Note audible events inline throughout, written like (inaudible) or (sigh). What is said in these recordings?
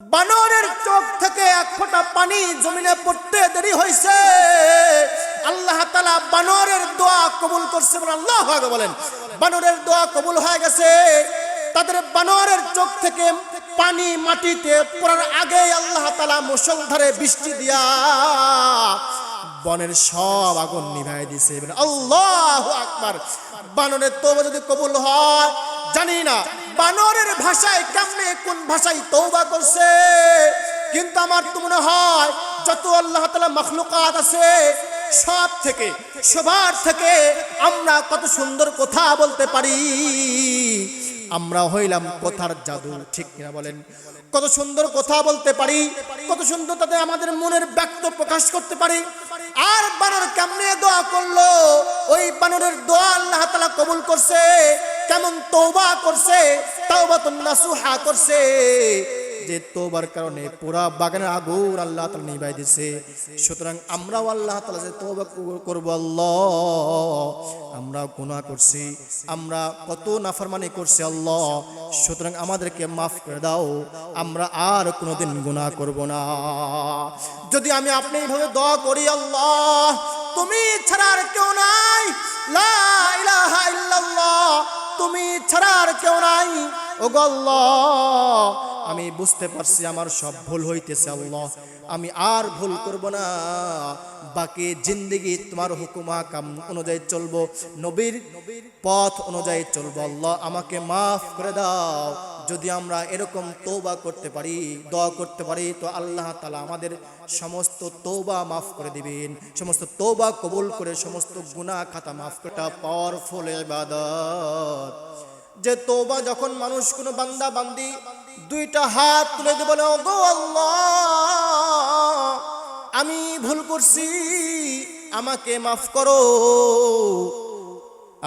বানরের চোখ থেকে এক ফোঁটা পানি জমিনে পড়তে দেরি হয়েছে। আল্লাহ তালা বানরের দোয়া কবুল করছে বলে আল্লাহ বলেন। বানরের দোয়া কবুল হয়ে গেছে। তাদের বানরের চোখ থেকে পানি মাটিতে পড়ার আগে আল্লাহ তালা মুসলধারে বৃষ্টি দিয়া বনের সব আগুন নিভাই দিছে। আল্লাহ আকবার। বানরের তো যদি কবুল হয়, জানি না বানরের ভাষায় কেমনে কোন ভাষায় তৌবা করছে? কিন্তু আমার তো মনে হয় যত আল্লাহ তালা মখলুকাত আছে, সব থেকে, সবার থেকে আমরা কত সুন্দর কথা বলতে পারি। আমরা হইলাম কথার জাদু, ঠিক কিনা বলেন? কত সুন্দর কথা বলতে পারি, কত সুন্দর তাতে আমাদের মনের ব্যক্ত প্রকাশ করতে পারি। আর বানর কেমনে দোয়া করল? বানরের দোয়া আল্লাহ তালা কবুল করছে, কেমন তৌবা করছে তৌবা তো নাসুহা করছে। যে তোবার কারণে পুরা বাগানের আগুন আল্লাহ তালা দিছে। সুতরাং আমরাও আল্লাহ তালা যে তোবা করব, আল্লাহ। আমরা গুনাহ করছি, আমরা কত নাফরমানি করছি, আল্লাহ। সুতরাং আমাদেরকে মাফ করে দাও, আমরা আর কোনোদিন গুনাহ করব না। যদি আমি আপনি এইভাবে দোয়া করি, আল্লাহ তুমি ছাড়া আর কেউ নাই। তুমি ছাড়া আর কেউ নাই। ও আল্লাহ, আমি বুঝতে পারছি আমার সব ভুল হইতেছে আল্লাহ। আমি আর ভুল করব না। বাকি জিন্দগি তোমার হুকুমা কাম অনুযায়ী চলবো। নবীর পথ অনুযায়ী চলবো আল্লাহ। আমাকে মাফ করে দাও। যদি আমরা এরকম তৌবা করতে পারি, দোয়া করতে পারি, তো আল্লাহ তালা আমাদের সমস্ত তৌবা মাফ করে দিবেন। সমস্ত তৌবা কবুল করে সমস্ত গুনাহ খাতা মাফ করে পাওয়ারফুল ইবাদত। যে তোবা যখন মানুষ, কোনো বান্দা, বান্দি দুইটা হাত তুলে দিয়ে বলে, ওগো আল্লাহ, আমি ভুল করছি, আমাকে মাফ করো।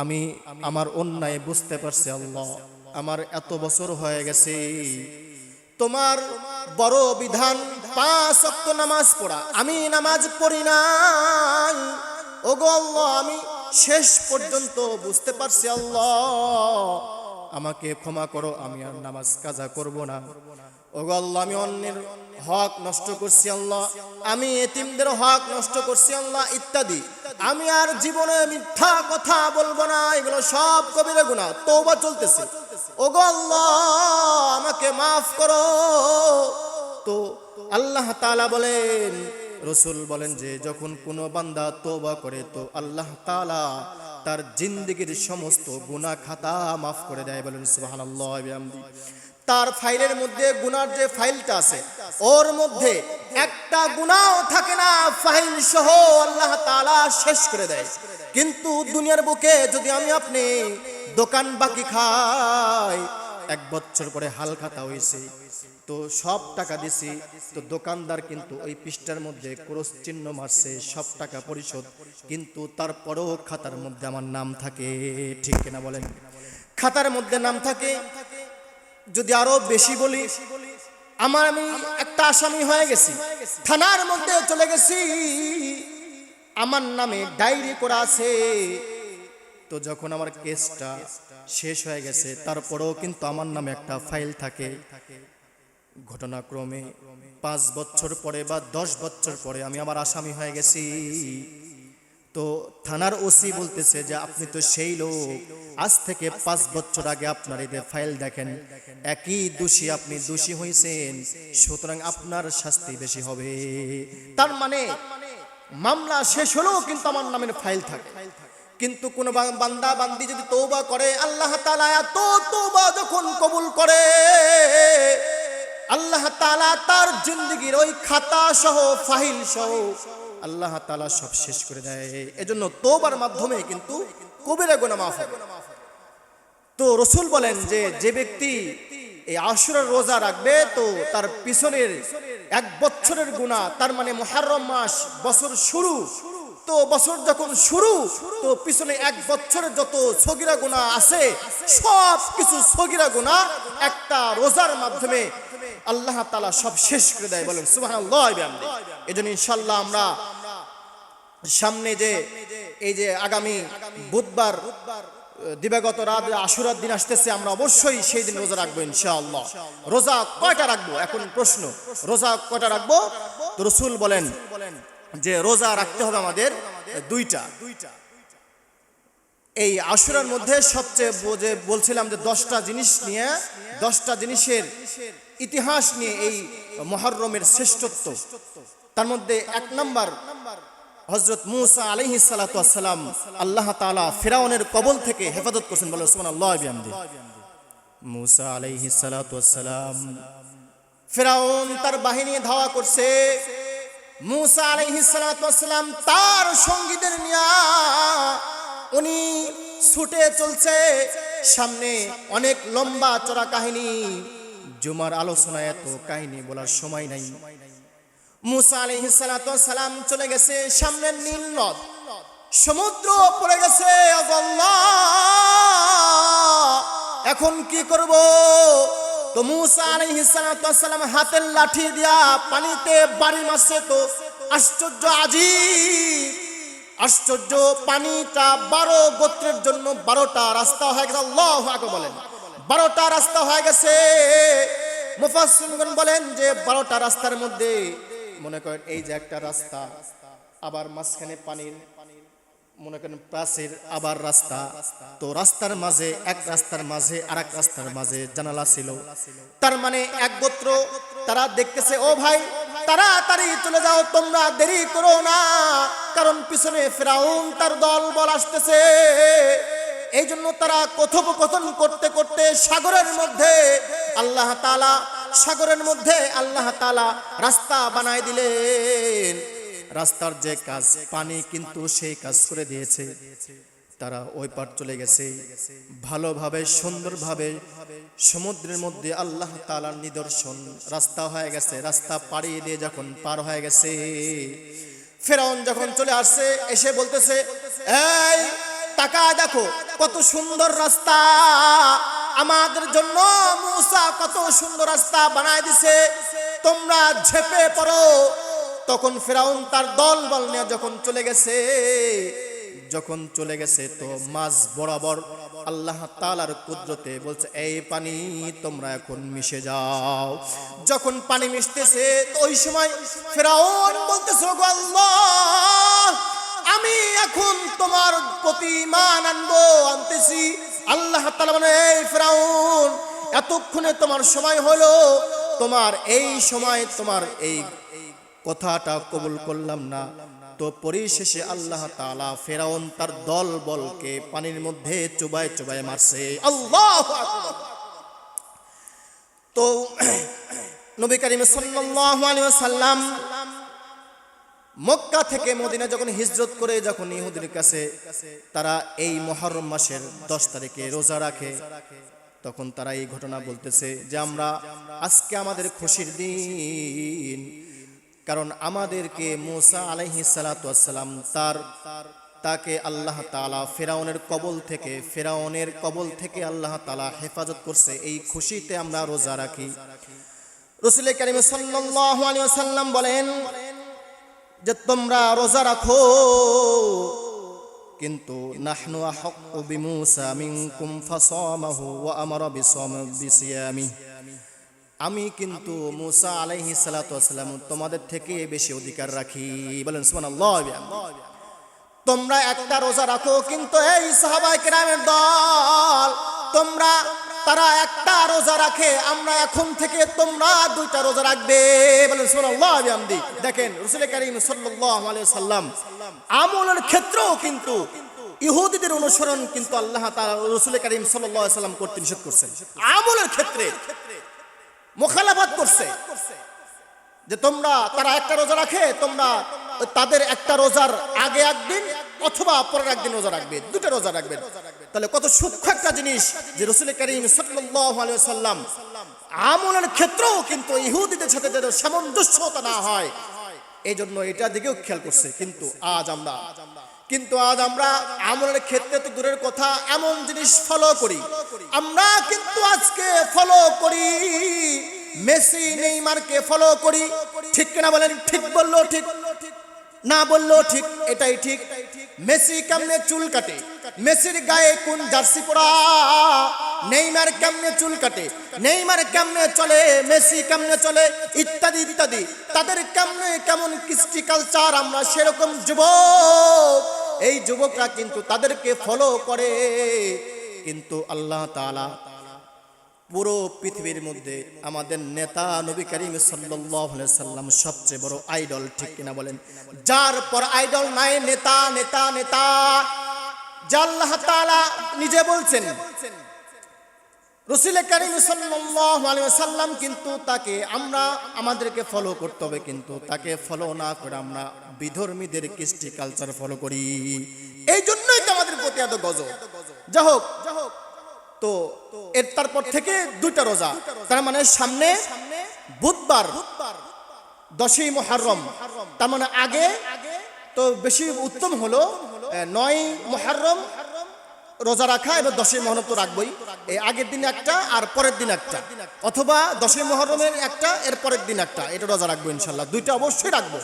আমি আমার অন্যায় বুঝতে পারছি, আল্লাহ। আমার এত বছর হয়ে গেছে। তোমার বড় বিধান, পাঁচ অক্ত নামাজ পড়া। আমি নামাজ পড়ি নাই। ওগো আল্লাহ, আমি শেষ পর্যন্ত বুঝতে পারছি আল্লাহ। আমাকে ক্ষমা করো, আমি আর নামাজ কাজা করব না। ওগো আল্লাহ, আমি অন্যের হক নষ্ট করছি আল্লাহ। আমি এতিমদের হক নষ্ট করছি আল্লাহ, ইত্যাদি। আমি আর জীবনে মিথ্যা কথা বলব না, এগুলো সব কবিরা গুণা তৌবা চলতেছে। ওগো আল্লাহ, আমাকে মাফ করো। তো আল্লাহ তাআলা বলেন, রসুল বলেন যে, যখন বান্দা তোবা করে, তো আল্লাহ তাআলা তার সমস্ত খাতা মাফ করে দেয় বলেন তার ফাইলের মধ্যে গুনার যে ফাইলটা আছে, ওর মধ্যে একটা গুনাও থাকে না, ফাইল সহ আল্লাহ তাআলা শেষ করে দেয়। কিন্তু দুনিয়ার বুকে যদি আমি আপনি দোকান বাকি খায়। এক বছর পরে হাল খাতা হয়েছে তো সব টাকা দিছি। তো দোকানদার কিন্তু ওই পৃষ্ঠার মধ্যে ক্রস চিহ্ন মারছে, সব টাকা পরিশোধ। কিন্তু তারপরেও খাতার মধ্যে আমার নাম থাকে। ঠিক কিনা বলেন? খাতার মধ্যে নাম থাকে। যদি আরও বেশি বলি, আমার আমি একটা আসামি হয়ে গেছি। থানার মধ্যে চলে গেছি। আমার নামে ডায়েরি করা আছে। তো যখন আমার কেসটা শেষ হয়ে গেছে, তারপরেও কিন্তু আমার নামে একটা ফাইল থাকে। ঘটনাক্রমে পাঁচ বছর পরে বা দশ বছর পরে আমি আমার আসামি হয়ে গেছি। তো থানার ওসি বলতেছে যে, আপনি তো সেই লোক। আজ থেকে পাঁচ বছর আগে আপনার এদের ফাইল দেখেন, একই দোষী আপনি দোষী হয়েছেন সুতরাং আপনার শাস্তি বেশি হবে। তার মানে মামলা শেষ হলেও কিন্তু আমার নামের ফাইল থাকে। কিন্তু কোন বান্দা, বান্দি যদি তৌবা করে, আল্লাহ তাআলা এত তৌবা যখন কবুল করে, আল্লাহ তাআলা তার জিন্দগির ওই খাতা সহ ফাইল সহ আল্লাহ তাআলা সব শেষ করে দেয়। এজন্য তৌবার মাধ্যমে কিন্তু কবিরা গুনাহ মাফ হবে তো রসুল বলেন যে যে ব্যক্তি এই আশুরার রোজা রাখবে, তো তার পিছনের এক বছরের গুণা তার মানে মহারম মাস বছর শুরু তো বছর যখন শুরু, তো পিছনে এক বছরের যত সগিরা গুণা আছে, সব কিছু সগিরা গুণা একটা রোজার মাধ্যমে আল্লাহ তালা সব শেষ করে দেয় বলেন সুবাহ এই জন্য ইনশাল্লাহ আমরা সামনে যে, এই যে আগামী বুধবার, দিবাগত রাত, আশুরার দিন আসতেছে, আমরা অবশ্যই সেই দিন রোজা রাখব ইনশাআল্লাহ। রোজা কয়টা রাখব? এখন প্রশ্ন, রোজা কয়টা রাখব? তো রসুল বলেন যে রোজা রাখতে হবে আমাদের, দুইটা। এই আশুরার মধ্যে সবচেয়ে যে বলছিলাম যে দশটা জিনিস নিয়ে, দশটা জিনিসের ইতিহাস নিয়ে এই মহরমের শ্রেষ্ঠত্ব। তার মধ্যে এক নাম্বার হজরত মুসা আলহি সালাতাম আল্লাহ তালা ফেরাউনের কবল থেকে হেফাজত করছেন বলে ওসমান আল্লাহ মুসা আলহি সালাতাম ফেরাউন তার বাহিনী ধাওয়া করছে। মুসা আলহি সালাতাম তার সঙ্গীদের নিয়া উনি ছুটে চলছে। সামনে অনেক লম্বা চড়া কাহিনী। জুমার আলোচনায় এত কাহিনী বলার সময় নাই। মুসা আলহিসালাম চলে গেছে সামনের নীল নদ। সমুদ্র পড়ে গেছে! এখন কি করব? তো মুসা আলহিসালাম হাতের লাঠি দিয়া পানিতে বাড়ি মারছে তো আশ্চর্য আজি আশ্চর্য পানিটা বারো গোত্রের জন্য বারোটা রাস্তা হয়ে গেছে। আল্লাহ আগে বলেন। বারোটা রাস্তা হয়ে গেছে। মুফাসসিরগণ বলেন যে বারোটা রাস্তার মধ্যে মনে করেন এই যে একটা রাস্তা, আবার মাঝখানে পানির মনে করেন প্রাচীর, আবার রাস্তা। তো রাস্তার মাঝে, এক রাস্তার মাঝে আর এক রাস্তার মাঝে জানালা ছিল। তার মানে এক গোত্র, তারা দেখতেছে, ও ভাই, তাড়াতাড়ি চলে যাও, তোমরা দেরি করো না। কারণ পিছনে ফেরাউন, তার দল, বল আসতেছে। এই জন্য তারা কথোপকথন করতে করতে সাগরের মধ্যে, আল্লাহ তালা সাগরের মধ্যে আল্লাহ তালা রাস্তা বানায় দিলেন। রাস্তার যে কাজ, পানি কিন্তু সেই কাজ করে দিয়েছে। তারা ওই পার চলে গেছে। ভালোভাবে, সুন্দরভাবে সমুদ্রের মধ্যে আল্লাহ তালার নিদর্শন। রাস্তা হয়ে গেছে, রাস্তা পাড়িয়ে দিয়ে যখন পার হয়ে গেছে, ফেরাউন যখন চলে আসছে, এসে বলতেছে, এই টাকা দেখো, কত সুন্দর রাস্তা। আমাদের জন্য মুসা কত সুন্দর রাস্তা বানায় দিছে। তোমরা ঝেপে পড়ো তখন ফেরাউন তার দল বল নিয়ে যখন চলে গেছে, যখন চলে গেছে তো মাছ বরাবর আল্লাহ তালার কুদরতে বলছে, এই পানি তোমরা এখন মিশে যাও। যখন পানি মিশতেছে, তো ওই সময় ফেরাউন বলতেছে আমি এখন তোমার প্রতি মান আনব, আনতেছি। আল্লাহ তালা মানে এই ফেরাউন, এতক্ষণে তোমার সময় হলো, তোমার এই সময় তোমার এই কথাটা কবুল করলাম না। তো পরিশেষে আল্লাহ তাআলা ফেরাউন তার দল বলকে পানির মধ্যে চুবায় চুবায় মারছে। আল্লাহ তো নবী করিম ওয়াসাল্লাম মক্কা থেকে মদিনা যখন হিজরত করে, যখন ইহুদির কাছে তারা এই মহরম মাসের দশ তারিখে রোজা রাখে, তখন তারা এই ঘটনা বলতেছে যে, আমরা আজকে আমাদের খুশির দিন কারণ আমাদেরকে মুসা আলাইহি সালাম তার, তাকে আল্লাহ তাআলা ফেরাউনের কবল থেকে, ফেরাউনের কবল থেকে আল্লাহ তালা হেফাজত করছে। এই খুশিতে আমরা রোজা রাখি। রসুল করিম ওয়াসাল্লাম বলেন যে, তোমরা রোজা রাখো, কিন্তু নাহনু আহাক্কু বিমূসা মিনকুম ফাসামাহু ওয়া আমারা বিসাম বিসিয়ামি। আমি কিন্তু মুসা আলাইহি সালাতু ওয়াসালাম তোমাদের থেকে বেশি অধিকার রাখি। বলেন, সুবহানাল্লাহ তোমরা একটা রোজা রাখো, কিন্তু এই সাহাবাই কেরামের দল, তোমরা, তারা একটা রোজা রাখে, আমরা এখন থেকে তোমরা দুইটা রোজা রাখবে। বলেন বিহামদি দেখেন রাসূল কারীম সাল্লাল্লাহু আলাইহি সাল্লাম, আমলের ক্ষেত্রেও কিন্তু ইহুদিদের অনুসরণ কিন্তু আল্লাহ তাআলা রাসূল কারীম সাল্লাল্লাহু আলাইহি সাল্লাম করতে নিষেধ করছেন। আমলের ক্ষেত্রে। মোখালাফাত করছে। যে তোমরা, তারা একটা রোজা রাখে, তোমরা তাদের একটা রোজার আগে একদিন অথবা পরের একদিন রোজা রাখবে, দুটো রোজা রাখবে। তাহলে কত সূক্ষ্ম একটা জিনিস যে রসুল করিম সাল্লাম আমলের ক্ষেত্রেও কিন্তু ইহুদিদের সাথে যেন সামঞ্জস্যতা না হয়। এই জন্য এটা দিকেও খেয়াল করছে, কিন্তু আজ আমরা কিন্তু আজ আমরা আমলের ক্ষেত্রে তো দূরের কথা, এমন জিনিস ফলো করি। আমরা কিন্তু আজকে ফলো করি, মেসি, নেইমারকে ফলো করি। ঠিক কিনা বলেন? ঠিক বলল ঠিক। না বলল ঠিক, এটাই ঠিক। মেসি কেমনে চুল কাটে? মেসির গায়ে কোন জার্সি পরা? নেইমার কেমনে চুল কাটে? নেইমার কেমনে চলে? মেসি কেমনে চলে? ইত্যাদি ইত্যাদি। তাদের কেমনে কেমন কৃষ্টি কালচার আমরা সেরকম যুবক। এই যুবকরা কিন্তু তাদেরকে ফলো করে। কিন্তু আল্লাহ তালা পুরো পৃথিবীর মধ্যে আমাদের নেতা নবী করিম সাল্লাম সবচেয়ে বড় আইডল ঠিক কিনা বলেন? যার পর আইডল নাই, নেতা নেতা নেতা। তাআলা নিজে বলছেন। রসুল করিম সাল্লাম কিন্তু তাকে আমরা, আমাদেরকে ফলো করতে হবে কিন্তু তাকে ফলো না করে আমরা বিধর্মীদের কৃষ্টি কালচার ফলো করি। এই জন্যই তো আমাদের প্রতি এত গজব। যা হোক, তো এর তারপর থেকে দুইটা রোজা। তার মানে সামনে বুধবার, দশই মহারম তার মানে আগে তো বেশি উত্তম হলো নয় মহারম রোজা রাখা এবার দশই মহরম তো রাখবই। এই আগের দিন একটা, আর পরের দিন একটা। অথবা দশই মহরমের একটা, এর পরের দিন একটা। এটা রোজা রাখব ইনশাল্লাহ। দুইটা অবশ্যই রাখব।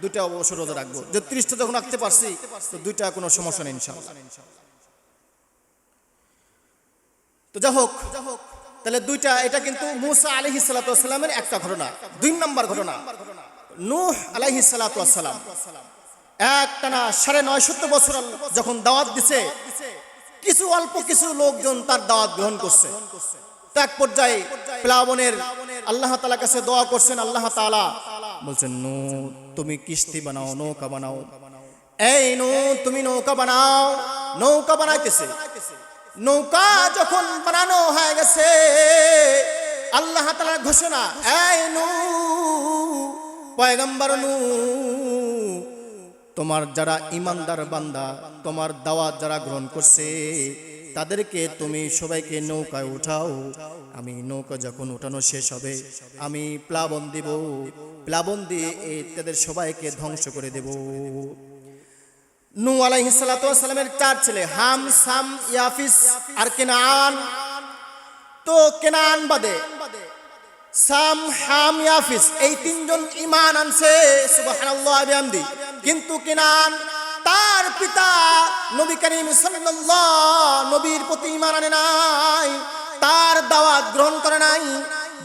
দুইটা অবশ্যই রোজা রাখব। যে ত্রিশটা যখন রাখতে পারছি, তো দুইটা কোনো সমস্যা নেই ইনশাল্লাহ। তো যা হোক, তাহলে দুইটা, এটা কিন্তু মুসা আলহি সালাতামের একটা ঘটনা। দুই নম্বর ঘটনা। নূহ আলাইহি সালাতাম এক টানা সাড়ে নয়শত বছর যখন দাওয়াত দিছে কিছু অল্প কিছু লোকজন তার দাওয়াত গ্রহণ করছে। এক পর্যায়ে প্লাবনের আল্লাহ তালা কাছে দোয়া করছেন, আল্লাহ তালা বলছেন নু তুমি কিস্তি বানাও, নৌকা বানাও। এই নু তুমি নৌকা বানাও। নৌকা বানাইতেছে। নৌকা যখন বানানো হয়ে গেছে, আল্লাহ তালার ঘোষণা, এই নু পয়গম্বর নু তোমার যারা ইমানদার বান্দা, তোমার দাওয়াত যারা গ্রহণ করছে, তাদেরকে তুমি সবাইকে নৌকায় উঠাও। আমি নৌকা যখন উঠানো শেষ হবে, আমি প্লাবন দিব। প্লাবন দিয়ে তাদের সবাইকে ধ্বংস করে দেব। নু আলাইহিস সালাতু ওয়াস সালামের চার ছেলে, হাম, সাম, ইয়াফিস আর কেনান। তো কেনান বাদে, সাম, হাম, ইয়াফিস, এই তিনজন ইমান আনছে বিহামদি কিন্তু কিনান তার পিতা নবী করিম নবীর প্রতি ইমান নাই, তার দাওয়াত গ্রহণ করে নাই,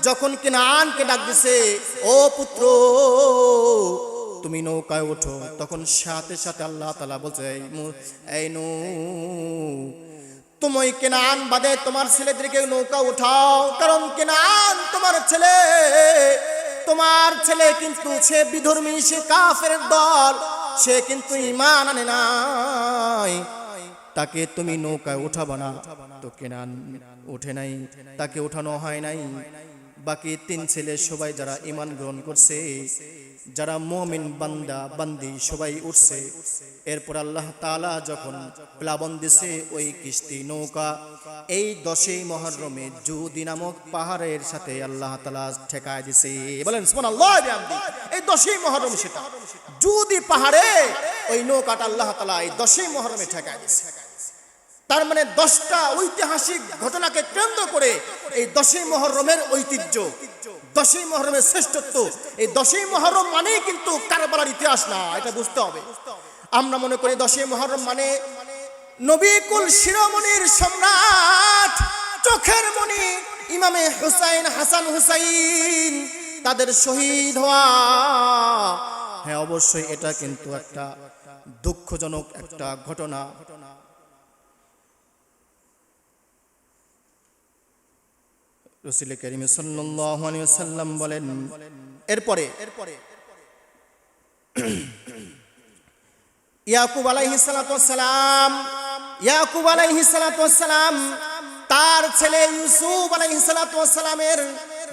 যখন কিনানকে ডাক দিছে, ও পুত্র, তুমি নৌকায় ওঠো। তখন সাথে সাথে আল্লাহ তালা বলছে, "এই মু- এই নু, তুমি কেনান বাদে তোমার ছেলেদেরকে নৌকা উঠাও, কারণ কেনান তোমার ছেলে তোমার ছেলে কিন্তু সে বিধর্মী, সে কাফের দল, সে কিন্তু ইমান আনে নাই। তাকে তুমি নৌকায় উঠাবা না। তো কেনান উঠে নাই, তাকে উঠানো হয় নাই। বাকি তিন ছেলে সবাই যারা ইমান গ্রহণ করছে, যারা মমিন বান্দা, বান্দি সবাই উঠছে। এরপর আল্লাহ তাআলা যখন প্লাবন দিছে ওই কিস্তি নৌকা, এই দশই মহরমে জুদি নামক পাহাড়ের সাথে আল্লাহ তালা ঠেকায় দিছে। বলেন এই দশই মহরম সেটা। জুদি পাহাড়ে ওই নৌকাটা আল্লাহ তাআলা এই দশই মহরমে ঠেকায় দিছে। তার মানে দশটা ঐতিহাসিক ঘটনাকে কেন্দ্র করে এই দশই মহরমের ঐতিহ্য, দশই মহরমের শ্রেষ্ঠত্ব, এই দশই মহরম মানেই কিন্তু কারবালার ইতিহাস না, এটা বুঝতে হবে। আমরা মনে করি দশই মহরম মানে নবীকুল শিরোমণির সম্রাট, চোখের মণি ইমামে হুসাইন, হাসান হুসাইন, তাদের শহীদ হওয়া। হ্যাঁ অবশ্যই এটা কিন্তু একটা দুঃখজনক একটা ঘটনা। রসুল করিম আলাইহি ওয়াসাল্লাম বলেন, এরপরে এরপরে (clears throat) ইয়াকুব আলাইহিস সালাতু ওয়াসসালাম ইয়াকুব আলাইহিস সালাতু ওয়াসসালাম তার ছেলে ইউসুফ আলাইহিস সালাতু ওয়াসসালামের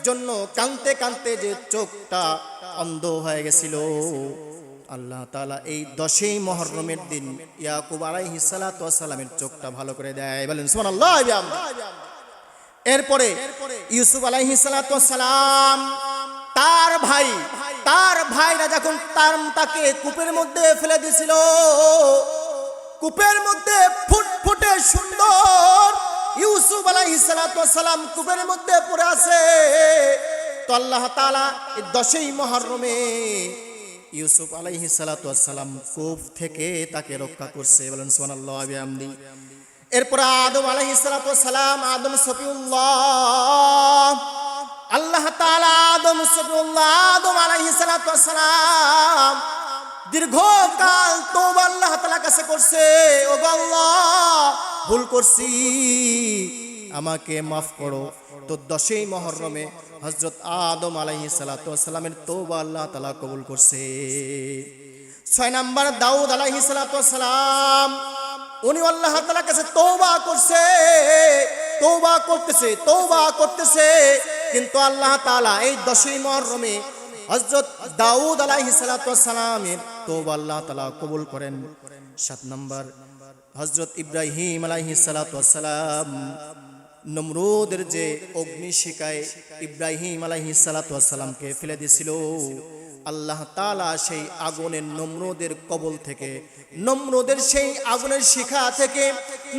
জন্য কাঁদতে কাঁদতে যে চোখটা অন্ধ হয়ে গেছিল আল্লাহ তাআলা এই দশই মহরমের দিন ইয়াকুব আলাইহিস সালাতু ওয়াসসালামের চোখটা ভালো করে দেয় বলেন, সুবহানাল্লাহ বিহামদিহি। এরপরে ইউসুফ আলাইহি সালাম তার ভাই তার ভাইরা যখন তার তাকে কূপের মধ্যে ফেলে দিয়েছিল কূপের মধ্যে ফুটফুটে সুন্দর ইউসুফ আলাইহি সালাম কূপের মধ্যে পড়ে আছে। তো আল্লাহ তাআলা এই দশই মহরমে ইউসুফ আলাইহি সালাম কূপ থেকে তাকে রক্ষা করছে। বলেন সুবহানাল্লাহ বিহামদি। এরপর আদম আলাইহি সালাম, আদম সফিউল্লাহ আল্লাহ আদম সফিউল্লাহ আদম আলাইহি সালাম, দীর্ঘকাল তওবা আল্লাহ তাআলা কাছে করছে। ও আল্লাহ, ভুল করছি, আমাকে মাফ করো। তো দশই মহরমে হজরত আদম আলাইহি সালামের তৌবা আল্লাহ তালা কবুল করছে। ছয় নাম্বার দাউদ আলাইহি সালাম উনি আল্লাহ তালার কাছে তৌবা করছে তৌবা করতেছে তৌবা করতেছে। কিন্তু আল্লাহ তাআলা এই দশই মহরমে হজরত দাউদ আলাইহি সালামের তৌবা আল্লাহ তালা কবুল করেন। সাত নম্বর হজরত ইব্রাহিম আলাইহি সালাম নমরুদের যে অগ্নিশিকায় ইব্রাহিম আলাইহি সালাতামকে ফেলে দিয়েছিল। আল্লাহ তালা সেই আগুনের নমরুদের কবল থেকে, নমরুদের সেই আগুনের শিখা থেকে,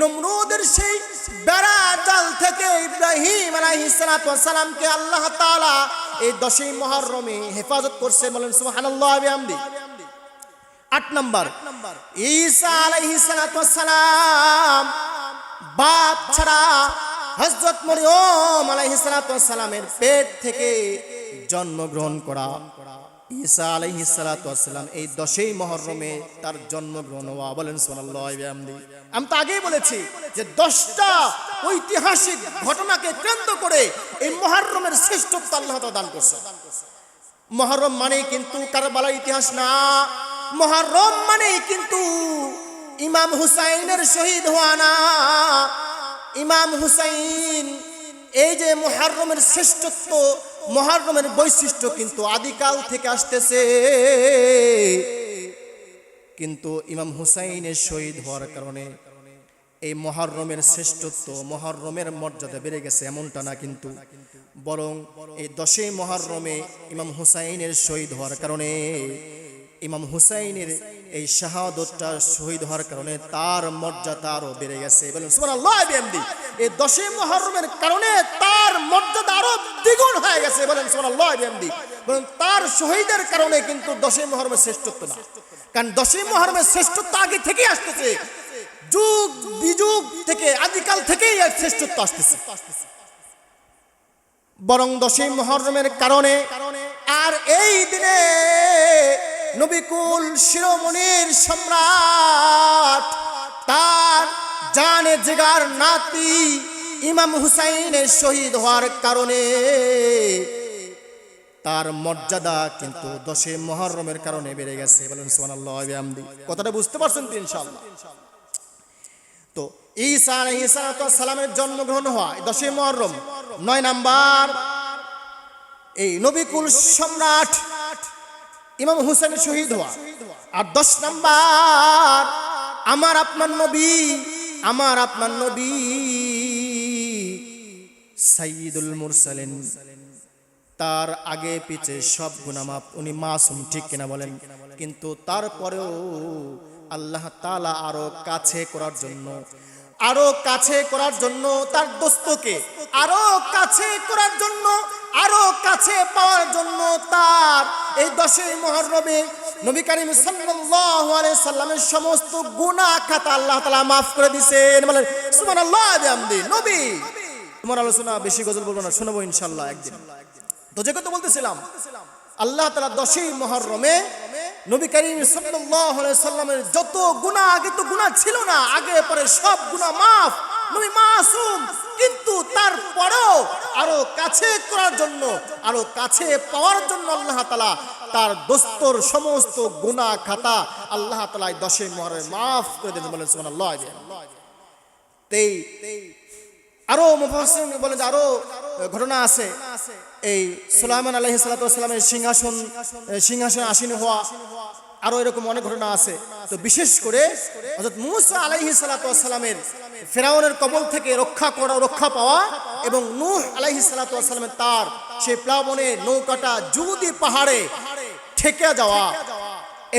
নমরুদের সেই বেড়া জাল থেকে ইব্রাহিম আলাইহি আল্লাহ তালা এই দশই মহরমে হেফাজত করছে বলেন সুবহানাল্লাহ বিহামদি। আট নম্বর, ঈসা আলাইহিস সালাম বাপ ছাড়া হযরত মরিয়ম আলাইহিস সালামের পেট থেকে জন্মগ্রহণ করা। ঈসা আলাইহিস সালাম এই দশই মহরমে তার জন্মগ্রহণ হওয়া। বলেন সুবহানাল্লাহ, বিহামদি। আমি তো আগেই বলেছি যে দশটা ঐতিহাসিক ঘটনাকে কেন্দ্র করে এই মহরমের শ্রেষ্ঠত্ব আল্লাহ দান করছে মহরম মানে কিন্তু কারবালার ইতিহাস না, মহরম মানে কিন্তু ইমাম হুসাইনের শহীদ হওয়া না। ইমাম হুসাইন, এই যে মহরমের শ্রেষ্ঠত্ব মহরমের বৈশিষ্ট্য কিন্তু আদিকাল থেকে আসতেছে। কিন্তু ইমাম হুসাইনের শহীদ হওয়ার কারণে এই মহরমের শ্রেষ্ঠত্ব, মহরমের মর্যাদা বেড়ে গেছে এমনটা না কিন্তু। বরং এই দশই মহরমে ইমাম হুসাইনের শহীদ হওয়ার কারণে ইমাম হুসাইনের এই শাহাদতটা শহীদ হওয়ার কারণে তার মর্যাদা আরও বেড়ে গেছে। বলেন, সুবহানাল্লাহ বিহামদি এই দশই মহরমের কারণে তার মর্যাদা আরও দ্বিগুণ হয়ে গেছে। বলেন, সুবহানাল্লাহ বিহামদি বলেন, তার শহীদের কারণে কিন্তু দশই মহরমের শ্রেষ্ঠত্ব না। কারণ দশই মহরমের শ্রেষ্ঠত্ব আগে থেকেই আসতেছে। যুগ বিযুগ থেকে, আদিকাল থেকেই এর শ্রেষ্ঠত্ব আসতেছে। বরং দশই মহরমের কারণে আর এই দিনে নবিকুল শিরোমণির সম্রাট, তার জানে জিগার নাতি ইমাম হুসাইনের শহীদ হওয়ার কারণে তার মর্যাদা কিন্তু দশে মহরমের কারণে বেড়ে গেছে। বলেন সুবহানাল্লাহ কথাটা বুঝতে পারছেন তো ইনশাআল্লাহ? তো ঈসা আলাইহিস সালামের জন্মগ্রহণ হওয়া দশে মহরম। নয় নাম্বার, এই নবিকুল সম্রাট ইমাম হুসেনের শহীদ হওয়া। আর দশ নাম্বার, আমার আপনার নবী, আমার আপনার নবী সাইয়্যিদুল মুরসালিন। তার আগে পিছে সব গুনামাপ উনি মাসুম ঠিক কিনা বলেন। কিন্তু তারপরেও আল্লাহ তালা আরও কাছে করার জন্য আরও কাছে করার জন্য তার দোস্তকে, আরও কাছে করার জন্য, আরও কাছে পাওয়ার জন্য তার এই দশই মহরমে নবী করিম সাল্লাল্লাহু আলাইহি সাল্লামের সমস্ত গুনাহ খাতা আল্লাহ তাআলা maaf করে দিয়েছেন বলেন, সুবহানাল্লাহ, বিহামদি, নবী। তোমার আলোচনা বেশি গজল বলব না, শোনাবো ইনশাআল্লাহ একদিন। তো যে কথা বলতেছিলাম, আল্লাহ তালা দশই মহরমে নবী করিম সাল্লামের যত গুনাহ, আগে তো গুনাহ ছিল না, আগে পরে সব গুনাহ মাফ। নবী মাসুম, কিন্তু তারপরেও আরও কাছে করার জন্য, আরও কাছে পাওয়ার জন্য আল্লাহ তালা তার দোস্তর সমস্ত গুনাহ খাতা আল্লাহ তালা দশই মহরে মাফ করে দেন বলেন সুবহানাল্লাহ। তেই, আরও মুফাসসিরিন বলেন যে আরও ঘটনা আছে। এই সুলাইমান আলাইহিস সালামের সিংহাসন সিংহাসন আসীন হওয়া আরও এরকম অনেক ঘটনা আছে। তো বিশেষ করে হযরত মূসা আলাইহিস সালামের ফেরাউনের কবল থেকে রক্ষা করা, রক্ষা পাওয়া এবং নূহ আলাইহিস সালামের তার সেই প্লাবনে নৌকাটা জুদি পাহাড়ে ঠেকে যাওয়া।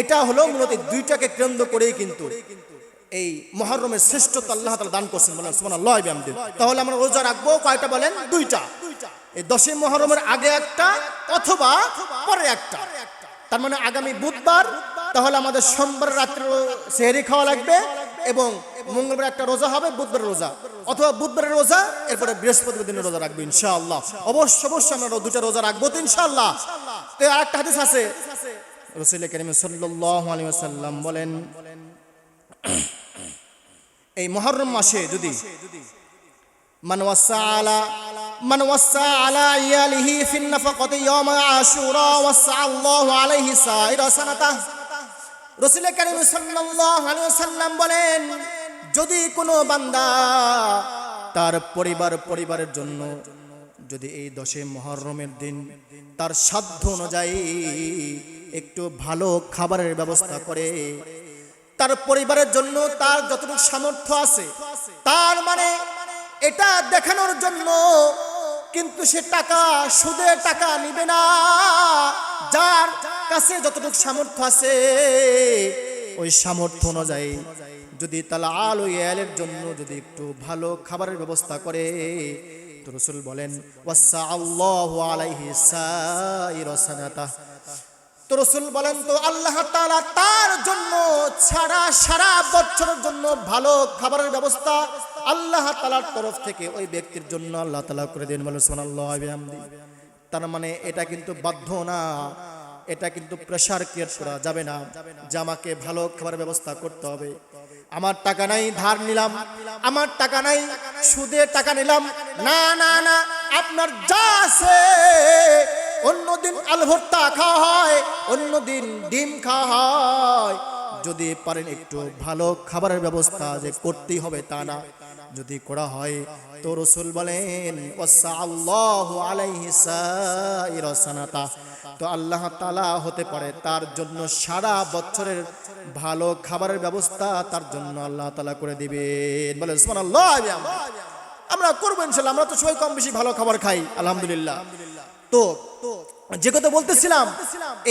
এটা হলো মূলত দুইটাকে কেন্দ্র করেই কিন্তু এই মহরমের শ্রেষ্ঠত্ব আল্লাহ তাআলা দান করছেন বলেন, সুবহানাল্লাহ বিহামদি তাহলে আমরা রোজা রাখব কয়টা বলেন? দুইটা। এই মহরমের আগে একটা অথবা পরে একটা। তার মানে আগামী বুধবার তাহলে আমাদের সোমবার রাত্রে সেহেরি খাওয়া লাগবে এবং মঙ্গলবার একটা রোজা হবে, বুধবার রোজা। অথবা বুধবারের রোজা, এরপরে বৃহস্পতিবার দিনের রোজা রাখব ইনশাআল্লাহ। অবশ্য অবশ্যই আমরা দুটা রোজা রাখব তো ইনশাআল্লাহ। তো আর একটা হাদিস আছে। রসুল করিম সাল্লাল্লাহু আলাইহি ওয়াসাল্লাম বলেন, এই মুহররম মাসে যদি মান من وسع على عياله في النفقة يوم عاشوراء وسع الله عليه سائر سنته রসুল করিম সাল্লাল্লাহু আলাইহি ওয়াসাল্লাম বলেন যদি কোনো বান্দা তার পরিবার পরিবারের জন্য যদি এই দশে মহরমের দিন তার সাধ্য অনুযায়ী একটু ভালো খাবারের ব্যবস্থা করে তার পরিবারের জন্য তার যতটুকু সামর্থ্য আছে তার মানে এটা দেখানোর জন্য, কিন্তু সে টাকা, সুদে টাকা নিবে না। যার কাছে যতটুকু সামর্থ্য আছে, ওই সামর্থ্য অনুযায়ী যদি তালা আল এলের জন্য যদি একটু ভালো খাবারের ব্যবস্থা করে, তো রসুল বলেন ওয়াসা আল্লাহ আলাইহি তো রসুল বলেন তো, আল্লাহ তালা তার জন্য ছাড়া সারা বছরের জন্য ভালো খাবারের ব্যবস্থা আল্লাহ তালার তরফ থেকে ওই ব্যক্তির জন্য আল্লাহ তালা করে দেন বলে বিহামদি। তার মানে এটা কিন্তু বাধ্য না, এটা কিন্তু প্রেশার ক্রিয়েট করা যাবে না যে আমাকে ভালো খাবারের ব্যবস্থা করতে হবে। আমার টাকা নাই, ধার নিলাম, আমার টাকা নাই, সুদে টাকা নিলাম, না না না, আপনার যা আছে অন্যদিন আল ভর্তা খাওয়া হয় অন্যদিন ডিম খাওয়া হয়। যদি পারেন একটু ভালো খাবারের ব্যবস্থা যে করতেই হবে তা না। যদি করা হয়, তো রসুল বলেন তো আল্লাহ তাআলা হতে পারে তার জন্য সারা বছরের ভালো খাবারের ব্যবস্থা তার জন্য আল্লাহ তালা করে দিবেন। বলে আমরা করব ইনশাল্লাহ আমরা তো সবাই কম বেশি ভালো খাবার খাই, আলহামদুলিল্লাহ। তো যে কথা বলতেছিলাম,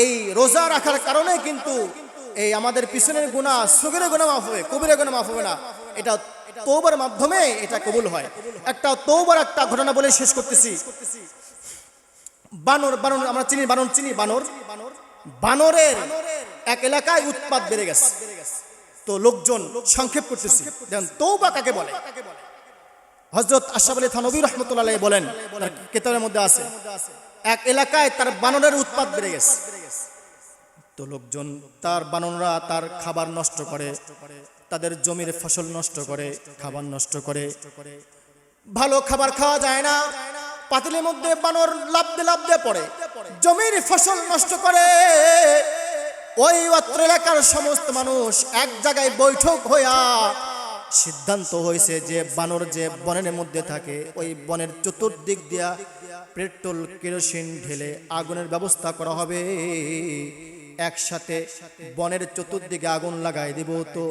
এই রোজা রাখার কারণে কিন্তু এই আমাদের পিছনের গুণা সুগের গুণা মাফ হবে, কবিরের গুণা মাফ হবে না। এটা তৌবার মাধ্যমে এটা কবুল হয়। একটা তৌবার একটা ঘটনা বলে শেষ করতেছি। বানর বানর, আমরা চিনি বানর চিনি বানর। বানরের এক এলাকায় উৎপাদ বেড়ে গেছে। তো লোকজন সংক্ষেপ করতেছি। দেখেন তৌবা কাকে বলে? হজরত আশাফ আলী থানবী রহমতুল্লাহ বলেন কেতাবের মধ্যে আছে। এক এলাকায় তার বানরের উৎপাদ বেড়ে গেছে। তো লোকজন, তার বানররা তার খাবার নষ্ট করে, তাদের জমির ফসল নষ্ট করে, খাবার নষ্ট করে। ভালো খাবার খাওয়া যায় না, পাতিলের মধ্যে বানর লাভতে লাভতে পড়ে, জমির ফসল নষ্ট করে। ওই অত্র এলাকার সমস্ত মানুষ এক জায়গায় বৈঠক হইয়া সিদ্ধান্ত হয়েছে যে বানর যে বনের মধ্যে থাকে, ওই বনের চতুর্দিক দিয়া পেট্রোল কেরোসিন ঢেলে আগুনের ব্যবস্থা করা হবে। একসাথে বনের চতুর্দিকে আগুন লাগাই দিব তো।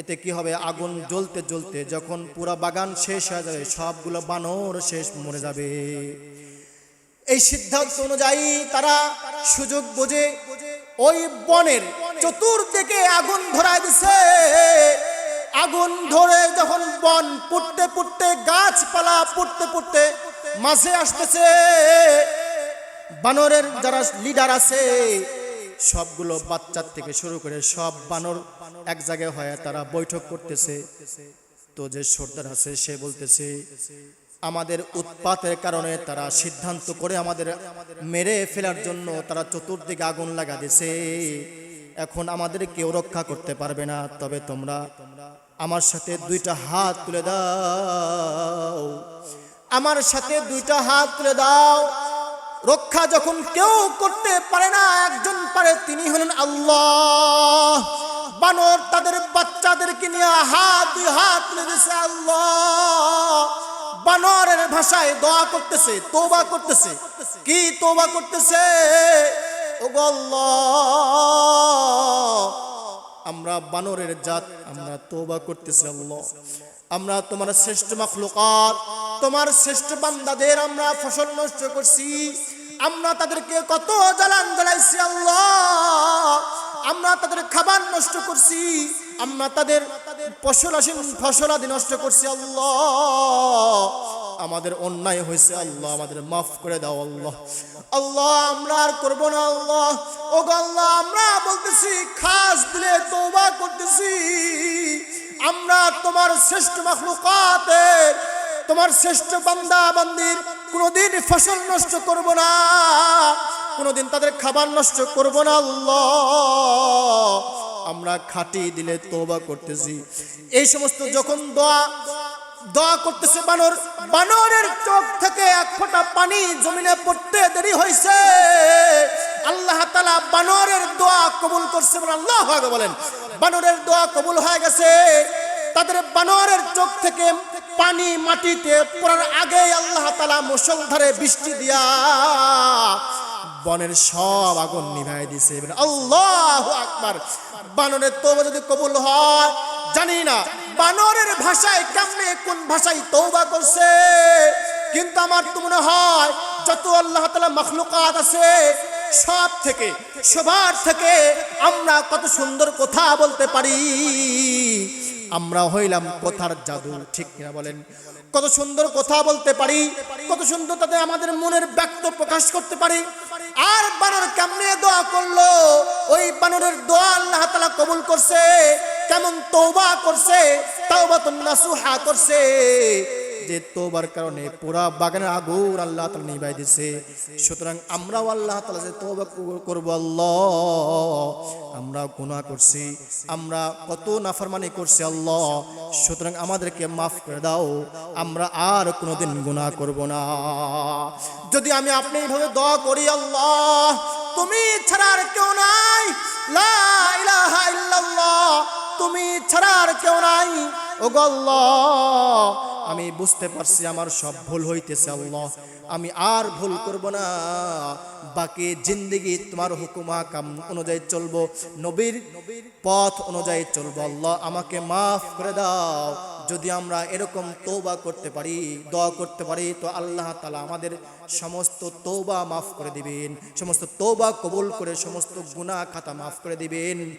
এতে কি হবে? আগুন জ্বলতে জ্বলতে যখন পুরা বাগান শেষ হয়ে যাবে, সবগুলো বানর শেষ মরে যাবে। এই সিদ্ধান্ত অনুযায়ী তারা সুযোগ বোঝে ওই বনের চতুর্দিকে আগুন ধরায় দিছে। আগুন ধরে যখন বন পুড়তে পুড়তে গাছপালা পুড়তে পুড়তে মাঝে আসতেছে। বানরের যারা লিডার আছে, সবগুলো বাচ্চার থেকে শুরু করে সব বানর এক জায়গায় হয়ে তারা বৈঠক করতেছে। তো যে সর্দার আছে, সে বলতেছে, আমাদের উৎপাতের কারণে তারা সিদ্ধান্ত করে আমাদের মেরে ফেলার জন্য তারা চতুর্দিকে আগুন লাগা দিছে এখন আমাদের কেউ রক্ষা করতে পারবে না। তবে তোমরা আমার সাথে দুইটা হাত তুলে দাও। আমার সাথে দুইটা হাত তুলে দাও। রক্ষা যখন কেউ করতে পারে না, একজন পারে, তিনি হলেন আল্লাহ। বানর তাদের বাচ্চাদেরকে নিয়ে হাত, দুই হাত তুলে দিয়েছে আল্লাহ। বানরের ভাষায় দোয়া করতেছে তোবা করতেছে। কি তোবা করতেছে? ও গো আল্লাহ। আমরা বানরের জাত, আমরা তোবা করতেছি আল্লাহ। আমরা তোমার শ্রেষ্ঠ মাখলুকাত, তোমার শ্রেষ্ঠ বান্দাদের আমরা ফসল নষ্ট করছি। আমরা তাদেরকে কত জ্বালান জ্বালাইছি আল্লাহ। আমরা তাদের খাবার নষ্ট করছি, আমরা তাদের ফসল আসেন ফসলাদি নষ্ট করছি আল্লাহ। আমাদের অন্যায় হয়েছে, আল্লাহ আমাদের মাফ করে দাও, আল্লাহ। আল্লাহ, আমরা আর করব না, আল্লাহ। ও আল্লাহ, আমরা বলতেছি, খাস দিলে তওবা করতেছি। আমরা তোমার শ্রেষ্ঠ মাখলুকাতের তোমার শ্রেষ্ঠ বান্দা বান্দির কোনোদিন ফসল নষ্ট করব না, কোনোদিন তাদের খাবার নষ্ট করব না, আল্লাহ। আমরা খাটি দিলে তোবা করতেছি। এই সমস্ত যখন দোয়া দোয়া করতেছে বানর। বানরের চোখ থেকে এক ফোঁটা পানি জমিনে পড়তে দেরি হয়েছে। আল্লাহ তালা বানরের দোয়া কবুল করছে বলে আল্লাহ বলেন। বানরের দোয়া কবুল হয়ে গেছে। তাদের বানরের চোখ থেকে পানি মাটিতে পড়ার আগে আল্লাহ তালা মুসলধারে বৃষ্টি দিয়া বনের সব আগুন নিভাই দিছে। আল্লাহ আকবার। বানরের তৌবা যদি কবুল হয়, জানি না। বানরের ভাষায় কেমনে কোন ভাষায় তৌবা করছে? কিন্তু আমার তো মনে হয় যত আল্লাহ তালা মখলুকাত আছে, সব থেকে, সবার থেকে আমরা কত সুন্দর কথা বলতে পারি। আমরা হইলাম কথার জাদু, ঠিক কিনা বলেন? কত সুন্দর কথা বলতে পারি, কত সুন্দর তাতে আমাদের মনের ব্যক্ত প্রকাশ করতে পারি। আর বানর কেমনে দোয়া করল? ওই বানরের দোয়া আল্লাহ তালা কবুল করছে, কেমন তৌবা করছে, তাওবাতুন নাসুহা করছে। যে তোবার কারণে পুরা বাগানের আগুন আল্লাহ তালা নিভাই দিছে। সুতরাং আমরাও আল্লাহ তালা যে তোবা করব, আল্লাহ। আমরা গুনাহ করছি, আমরা কত নাফরমানি করছি, আল্লাহ। সুতরাং আমাদেরকে মাফ করে দাও, আমরা আর কোনোদিন গুনাহ করব না। যদি আমি আপনি এইভাবে দোয়া করি, আল্লাহ, তুমি ছাড়া আর কেউ নাই। লা ইলাহা ইল্লাল্লাহ। তুমি ছাড়া আর কেউ নাই। ও গল্ল আমি বুঝতে পারছি আমার সব ভুল হইতেছে আল্লাহ। আমি আর ভুল করব না। বাকি জিন্দগি তোমার হুকুমা কাম অনুযায়ী চলবো। নবীর পথ অনুযায়ী চলবো। আল্লাহ, আমাকে মাফ করে দাও। যদি আমরা এরকম তৌবা করতে পারি, দোয়া করতে পারি, তো আল্লাহ তালা আমাদের সমস্ত তৌবা মাফ করে দিবেন। সমস্ত তৌবা কবুল করে সমস্ত গুনাহ খাতা মাফ করে দিবেন।